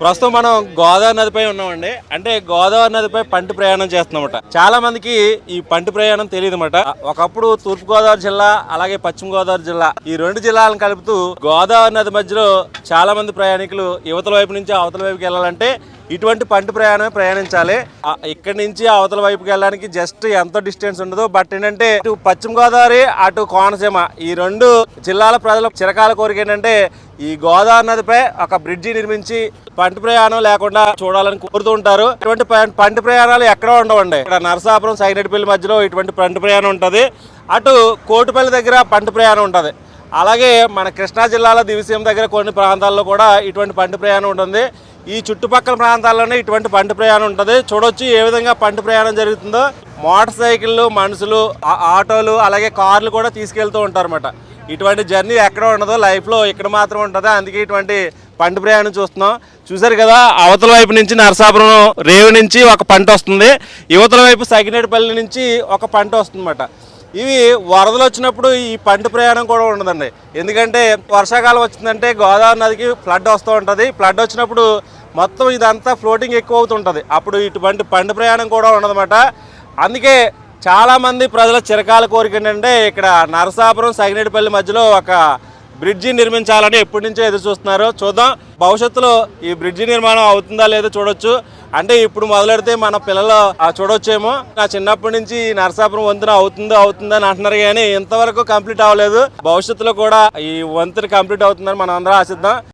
ప్రస్తుతం మనం గోదావరి నదిపై ఉన్నామండి. అంటే గోదావరి నదిపై పంటి ప్రయాణం చేస్తున్నామట. చాలా మందికి ఈ పంటి ప్రయాణం తెలియదు అనమాట ఒకప్పుడు తూర్పు గోదావరి జిల్లా అలాగే పశ్చిమ గోదావరి జిల్లా ఈ రెండు జిల్లాలను కలుపుతూ గోదావరి నది మధ్యలో చాలా మంది ప్రయాణికులు యువతల వైపు నుంచి అవతల వైపుకి వెళ్ళాలంటే ఇటువంటి పంటి ప్రయాణం ప్రయాణించాలి. ఇక్కడ ఇక్కడి నుంచి అవతల వైపుకి వెళ్ళడానికి జస్ట్ ఎంత డిస్టెన్స్ ఉండదు బట్ ఏంటంటే ఇటు పశ్చిమ గోదావరి అటు కోనసీమ ఈ రెండు జిల్లాల ప్రజల చిరకాల కోరిక ఏంటంటే ఈ గోదావరి నదిపై ఒక బ్రిడ్జి నిర్మించి పంటి ప్రయాణం లేకుండా చూడాలని కోరుతూ ఉంటారు. ఇటువంటి పంట పంటి ప్రయాణాలు ఎక్కడ ఉండవండి. ఇక్కడ నరసాపురం సైనటిపల్లి మధ్యలో ఇటువంటి పంటి ప్రయాణం ఉంటుంది. అటు కోటిపల్లి దగ్గర పంటి ప్రయాణం ఉంటుంది. అలాగే మన కృష్ణా జిల్లాలో దివిసీమ దగ్గర కొన్ని ప్రాంతాల్లో కూడా ఇటువంటి పంటి ప్రయాణం ఉంటుంది. ఈ చుట్టుపక్కల ప్రాంతాల్లోనే ఇటువంటి పంట ప్రయాణం ఉంటుంది. చూడొచ్చు ఏ విధంగా పంట ప్రయాణం జరుగుతుందో. మోటార్ సైకిళ్ళు మనుషులు ఆటోలు అలాగే కార్లు కూడా తీసుకెళ్తూ ఉంటారన్నమాట. ఇటువంటి జర్నీ ఎక్కడ ఉండదు లైఫ్లో ఇక్కడ మాత్రం ఉంటుంది. అందుకే ఇటువంటి పంట ప్రయాణం చూస్తున్నాం. చూసారు కదా అవతల వైపు నుంచి నరసాపురం రేవు నుంచి ఒక పంట వస్తుంది. యువతల వైపు సగినేటిపల్లి నుంచి ఒక పంట వస్తుందన్నమాట. ఇవి వరదలు వచ్చినప్పుడు ఈ పంట ప్రయాణం కూడా ఉండదండి. ఎందుకంటే వర్షాకాలం వచ్చిందంటే గోదావరి నదికి ఫ్లడ్ వస్తూ ఉంటుంది. ఫ్లడ్ వచ్చినప్పుడు మొత్తం ఇదంతా ఫ్లోటింగ్ ఎక్కువ అవుతుంటుంది అప్పుడు ఇటువంటి పంట ప్రయాణం కూడా ఉండదన్నమాట. అందుకే చాలామంది ప్రజల చిరకాల కోరిక ఏంటంటే ఇక్కడ నరసాపురం సగినేటిపల్లి మధ్యలో ఒక బ్రిడ్జి నిర్మించాలని ఎప్పటి నుంచో ఎదురు చూస్తున్నారు. చూద్దాం. భవిష్యత్తులో ఈ బ్రిడ్జి నిర్మాణం అవుతుందా లేదో చూడొచ్చు. అంటే ఇప్పుడు మొదలెడితే మన పిల్లలు ఆ, చూడొచ్చేమో. నా చిన్నప్పటి నుంచి ఈ నరసాపురం వంతెన అవుతుందో అవుతుందో అని అంటున్నారు కానీ ఇంతవరకు కంప్లీట్ అవ్వలేదు. భవిష్యత్తులో కూడా ఈ వంతెన కంప్లీట్ అవుతుందని మనం అందరం ఆశిద్దాం.